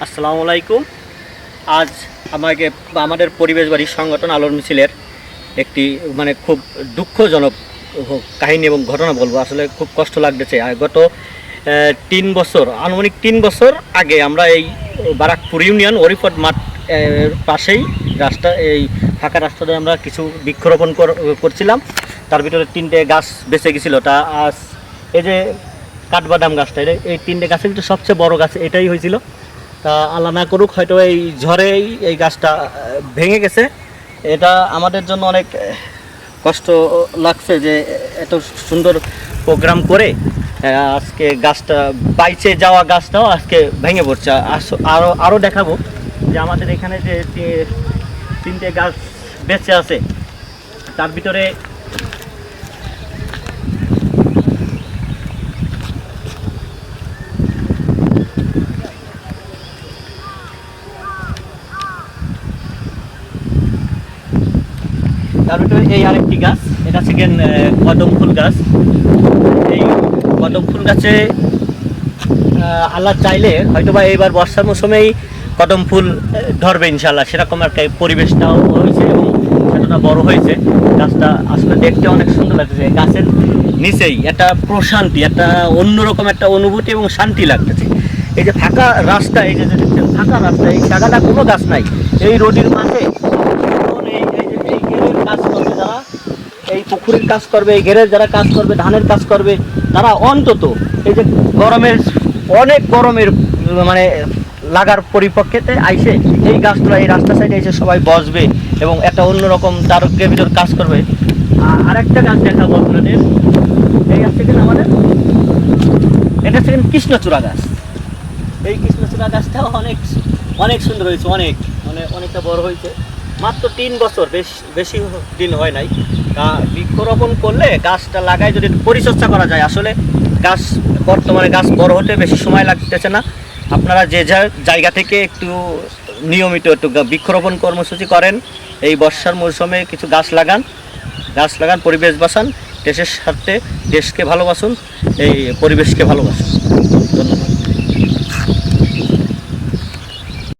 আসসালামু আলাইকুম। আজ আমাকে আমাদের পরিবেশ বাড়ির সংগঠন আলোর মিছিলের একটি মানে খুব দুঃখজনক কাহিনী এবং ঘটনা বলব। আসলে খুব কষ্ট লাগতেছে। গত তিন বছর, আনুমানিক তিন বছর আগে আমরা এই বারাকপুর ইউনিয়ন ওরিফট মাঠ পাশেই রাস্তা, এই ফাঁকা রাস্তাতে আমরা কিছু বৃক্ষরোপণ কর- করছিলাম। তার ভিতরে তিনটে গাছ বেঁচে গেছিল। তা আজ এই যে কাঠবাদাম গাছটা এই তিনটে গাছের ভিতরে সবচেয়ে বড় গাছ এটাই হয়েছিল। তা আল্লাহ না করুক, হয়তো এই ঝড়েই এই গাছটা ভেঙে গেছে। এটা আমাদের জন্য অনেক কষ্ট লাগছে যে এত সুন্দর প্রোগ্রাম করে আজকে গাছটা বাইচে যাওয়া গাছটাও আজকে ভেঙে পড়ছে। আরও আরও দেখাবো যে আমাদের এখানে যে তিনটে গাছ বেঁচে আছে, তার ভিতরে তার ভিতরে এই আরেকটি গাছ, এটা সেকেন্ড কদম ফুল গাছ। এই কদম ফুল গাছে আল্লাহ চাইলে হয়তো বা এইবার বর্ষার মৌসুমেই কদম ফুল ধরবে ইনশাল্লাহ সেরকম একটা পরিবেশটাও হয়েছে এবং সেটা বড় হয়েছে। গাছটা আসলে দেখতে অনেক সুন্দর লাগতেছে। গাছের নিচেই একটা প্রশান্তি, একটা অন্যরকম একটা অনুভূতি এবং শান্তি লাগতেছে। এই যে ফাঁকা রাস্তা, এই যে দেখছেন, ফাঁকা রাস্তা, এই জায়গাটা কোনো গাছ নাই। এই রোডের মাঝে এখন এই এই যে এই ঘেরের কাজ করবে যারা এই পুকুরের কাজ করবে, ঘেরের যারা কাজ করবে, ধানের কাজ করবে, তারা অন্তত এই যে গরমের, অনেক গরমের মানে লাগার পরিপক্ষেতে আইসে এই গাছগুলো এই রাস্তা সাইডে এসে সবাই বসবে এবং একটা অন্যরকম তার ভিতর কাজ করবে। আর একটা গাছ দেখাবো আপনাদের। এই গাছ থেকে আমাদের? এটা হচ্ছে কৃষ্ণচূড়া গাছ। এই কৃষ্ণচূড়া গাছটাও অনেক অনেক সুন্দর হয়েছে, অনেক। মানে অনেকটা বড় হয়েছে। মাত্র তিন বছর বেশ, বেশি দিন হয় নাই। বৃক্ষরোপণ করলে গাছটা লাগায় যদি পরিচর্যা করা যায়। আসলে গাছ, বর্তমানে গাছ বড় হতে বেশি সময় লাগতেছে না। আপনারা যে যা, জায়গা থেকে একটু নিয়মিত একটু বৃক্ষরোপণ কর্মসূচি করেন, এই বর্ষার মৌসুমে কিছু গাছ লাগান। গাছ লাগান, পরিবেশ বাঁচান, দেশের স্বার্থে দেশকে ভালোবাসুন, এই পরিবেশকে ভালোবাসুন। ধন্যবাদ।